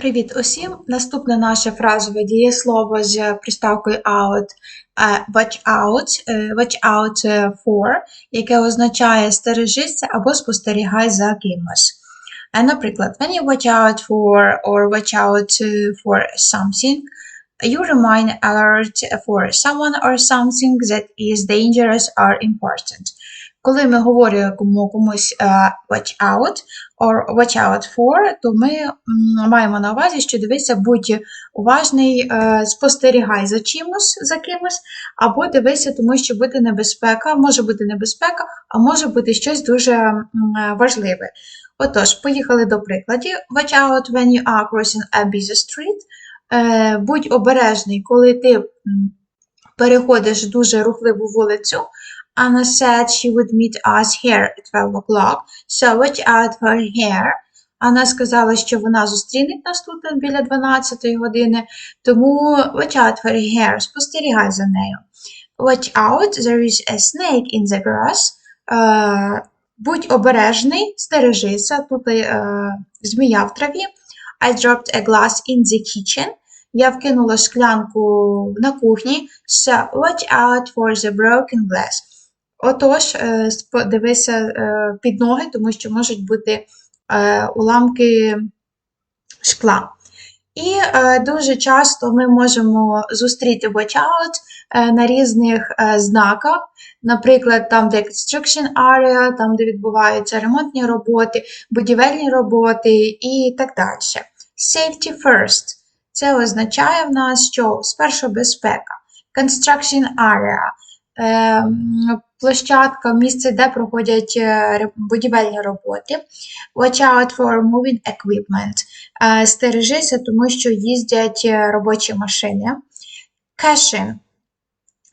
Привіт усім! Наступне наше фразове дієслово з приставкою out е, watch out, е, watch out е, for, яке означає стережися або спостерігай за кимось. Е, Наприклад, when you watch out for or watch out е, for something, you remain alert for someone or something that is dangerous or important. Коли ми говоримо комусь е, watch out or watch out for, то ми маємо на увазі, що дивися, будь уважний, е, спостерігай за чимось, за кимось, або дивися, тому що буде небезпека, може бути небезпека, а може бути щось дуже е, важливе. Отож, поїхали до прикладів. Watch out when you are crossing a busy street. Будь обережний, коли ти переходиш дуже рухливу вулицю. Anna said she would meet us here at 12 o'clock, so watch out for her. Анна сказала, що вона зустріне нас тут біля 12 години, тому watch out for her, спостерігай за нею. Watch out, there is a snake in the grass. Е, будь обережний, стережися, тут е, змія в траві. I dropped a glass in the kitchen. Я вкинула шклянку на кухні. So watch out for the broken glass. Отож, е, дивися е, під ноги, тому що можуть бути е, уламки шкла. І дуже часто ми можемо зустріти watch out на різних знаках, наприклад, там, де construction area, там, де відбуваються ремонтні роботи, будівельні роботи і так далі. Safety first. Це означає в нас, що спершу безпека. Construction area площадка, місце, де проходять е, будівельні роботи. Watch out for moving equipment. Е, Стережися, тому що їздять е, робочі машини. Caution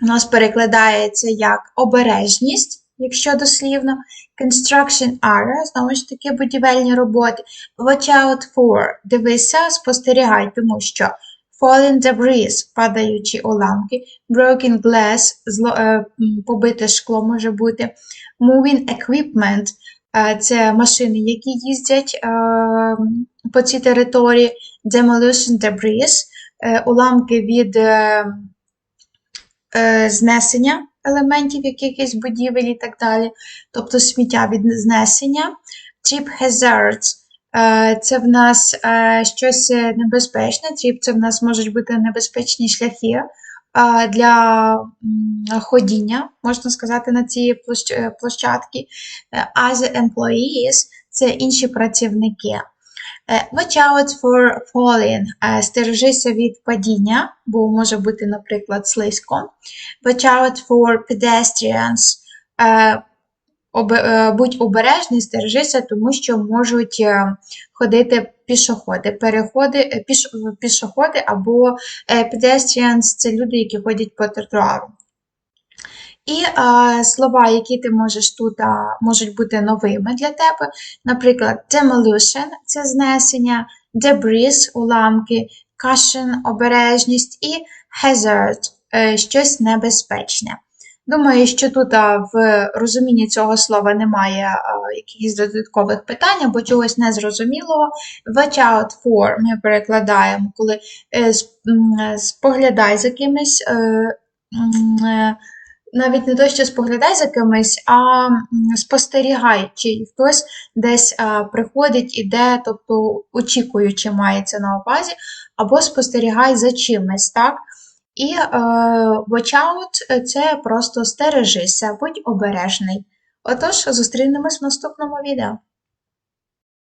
у нас перекладається як обережність, якщо дослівно. Construction area, знову ж таки, будівельні роботи. Watch out for. Дивися, спостерігай, тому що falling debris, падаючі уламки, broken glass, зло, е, побите шкло може бути, moving equipment, е, це машини, які їздять е, по цій території, demolition debris, е, уламки від е, е, знесення елементів якихось будівель і так далі, тобто сміття від знесення, trip hazards, це в нас е, щось е, небезпечне, trip це в нас можуть бути небезпечні шляхи е, для ходіння, можна сказати, на ці площ- е, площадки. Е, employees – це інші працівники. Е, Watch out for falling. Е, Стережися від падіння, бо може бути, наприклад, слизько. Watch out for pedestrians. Е, Будь обережний, стережися, тому що можуть е, ходити пішоходи, переходи, е, піш, пішоходи або pedestrians – це люди, які ходять по тротуару. І е, слова, які ти можеш тут, а, можуть бути новими для тебе. Наприклад, demolition – це знесення, debris – уламки, caution – обережність і hazard щось небезпечне. Думаю, що тут в розумінні цього слова немає якихось додаткових питань або чогось незрозумілого. Watch out for ми перекладаємо, коли е, споглядай за кимось. Е, е, навіть не то, що споглядай за кимось, а спостерігай, чи хтось десь приходить, іде, тобто очікуючи мається на увазі, або спостерігай за чимось, так? І е, watch out – це просто стережися, будь обережний. Отож, зустрінемось в наступному відео.